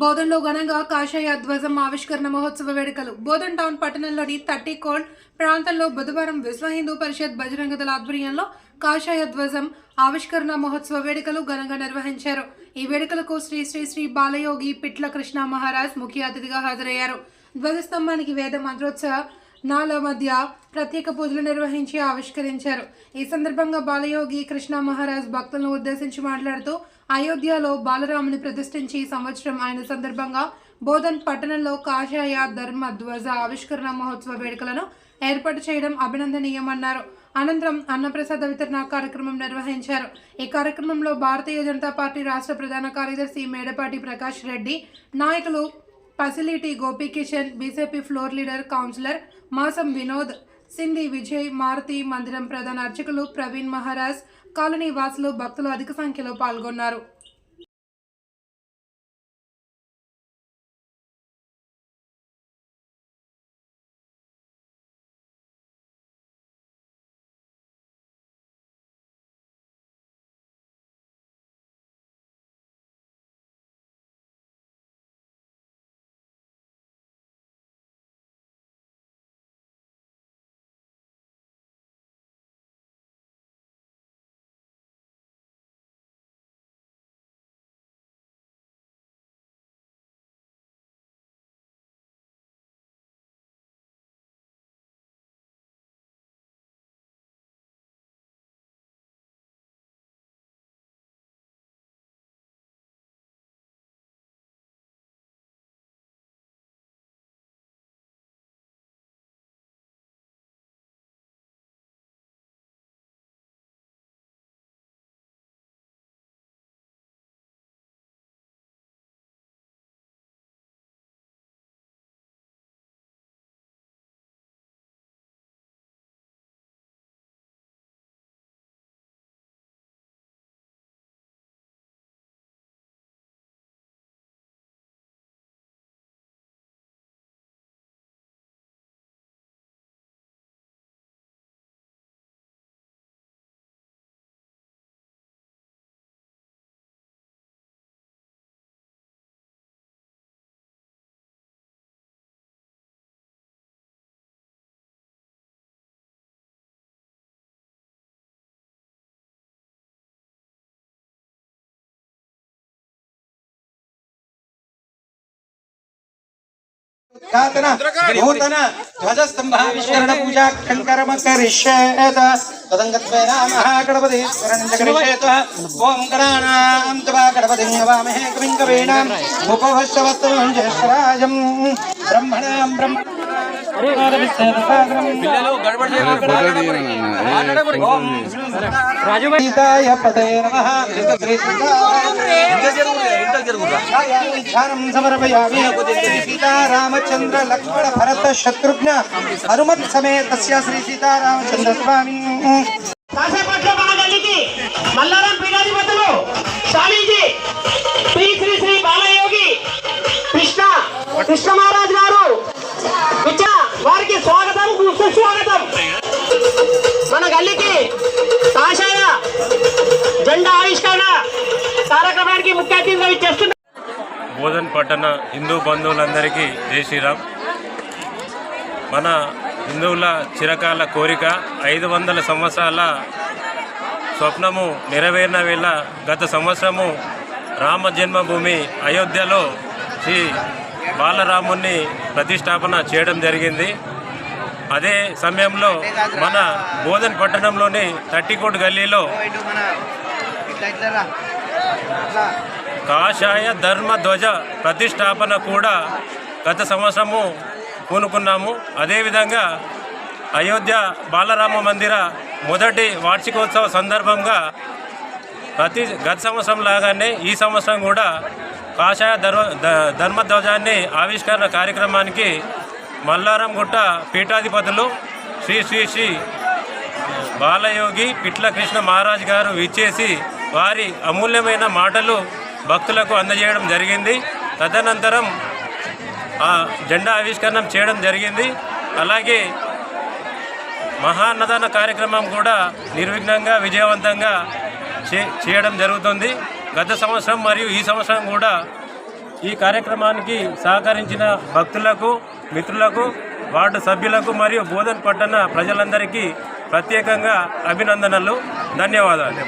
బోధన్లో ఘనంగా కాషాయ ధ్వజం ఆవిష్కరణ మహోత్సవ వేడుకలు. బోధన్ టౌన్ పట్టణంలోని థర్టీ కోల్డ్ ప్రాంతంలో బుధవారం విశ్వ హిందూ పరిషత్ బజరంగ దళ ఆధ్వర్యంలో కాషాయ ధ్వజం ఆవిష్కరణ మహోత్సవ వేడుకలు ఘనంగా నిర్వహించారు. ఈ వేడుకలకు శ్రీ శ్రీ శ్రీ బాలయోగి పిట్ల కృష్ణ మహారాజ్ ముఖ్య అతిథిగా హాజరయ్యారు. ధ్వజస్తంభానికి వేద మంత్రోత్సవ నాల మధ్య ప్రత్యేక పూజలు నిర్వహించి ఆవిష్కరించారు. ఈ సందర్భంగా బాలయోగి కృష్ణ మహారాజ్ భక్తులను ఉద్దేశించి మాట్లాడుతూ అయోధ్యలో బాలరాముని ప్రతిష్ఠించి సంవత్సరం ఆయన సందర్భంగా బోధన్ పట్టణంలో కాషాయ ధర్మ ధ్వజ ఆవిష్కరణ మహోత్సవ వేడుకలను ఏర్పాటు చేయడం అభినందనీయమన్నారు. అనంతరం అన్నప్రసాద వితరణ కార్యక్రమం నిర్వహించారు. ఈ కార్యక్రమంలో భారతీయ జనతా పార్టీ రాష్ట్ర ప్రధాన కార్యదర్శి మేడపాటి ప్రకాష్ రెడ్డి నాయకులు ఫసిలిటీ Gopikishan BJP floor leader councillor మాసం వినోద్ సింధి విజయ్ మారుతి మందిరం ప్రధాన అర్చకులు ప్రవీణ్ మహారాజ్ కాలనీ వాసులు భక్తులు అధిక సంఖ్యలో పాల్గొన్నారు. పురాతన నూతన ధ్వజస్తంభావిష్కరణ పూజా కంకరమ కరిష్యేత తదంగత్వేన మహాగణపతి స్మరణంజకరిష్యేత ఓం గణానాం త్వా గణపతిం నవామహే కవిం కవీనాం ఉపవశ్యవత్వం జ్యేష్ఠరాజం బ్రహ్మణాం బ్రహ్మ రాజుతాయ పదే నమః. శ్రీ ధ్యానం సమర్పయామి శ్రీ సీతారామచంద్ర లక్ష్మణ భరత శత్రుఘ్న హనుమత్ సమేతస్య శ్రీ సీతారామచంద్ర స్వామి కాసేపట్లో మన గల్లీకి మల్లారం పీఠాధిపతులు స్వామీజీ శ్రీ శ్రీ శ్రీ బాలయోగి కృష్ణ కృష్ణ బోధన్ పట్టణ హిందూ బంధువులందరికీ జై శ్రీరామ్. మన హిందువుల చిరకాల కోరిక ఐదు వందల సంవత్సరాల స్వప్నము నెరవేరిన వేళ గత సంవత్సరము రామ జన్మభూమి అయోధ్యలో శ్రీ బాలరాముని ప్రతిష్టాపన చేయడం జరిగింది. అదే సమయంలో మన బోధన్ పట్టణంలోని తట్టికోట్ గల్లీలో కాషాయ ధర్మ ధ్వజ ప్రతిష్టాపన కూడా గత సంవత్సరము పూనుకున్నాము. అదేవిధంగా అయోధ్య బాలరామ మందిర మొదటి వార్షికోత్సవ సందర్భంగా ప్రతి గత సంవత్సరం లాగానే ఈ సంవత్సరం కూడా కాషాయ ధర్మ ధర్మధ్వజాన్ని ఆవిష్కరణ కార్యక్రమానికి మల్లారంగుట్ట పీఠాధిపతులు శ్రీ శ్రీ శ్రీ బాలయోగి పిట్ల కృష్ణ మహారాజ్ గారు విచ్చేసి వారి అమూల్యమైన మాటలు భక్తులకు అందజేయడం జరిగింది. తదనంతరం ఆ జెండా ఆవిష్కరణం చేయడం జరిగింది. అలాగే మహాన్నదాన కార్యక్రమం కూడా నిర్విఘ్నంగా విజయవంతంగా చే చేయడం జరుగుతుంది. గత సంవత్సరం మరియు ఈ సంవత్సరం కూడా ఈ కార్యక్రమానికి సహకరించిన భక్తులకు మిత్రులకు వార్డు సభ్యులకు మరియు బోధన్ పట్టణ ప్రజలందరికీ ప్రత్యేకంగా అభినందనలు ధన్యవాదాలు.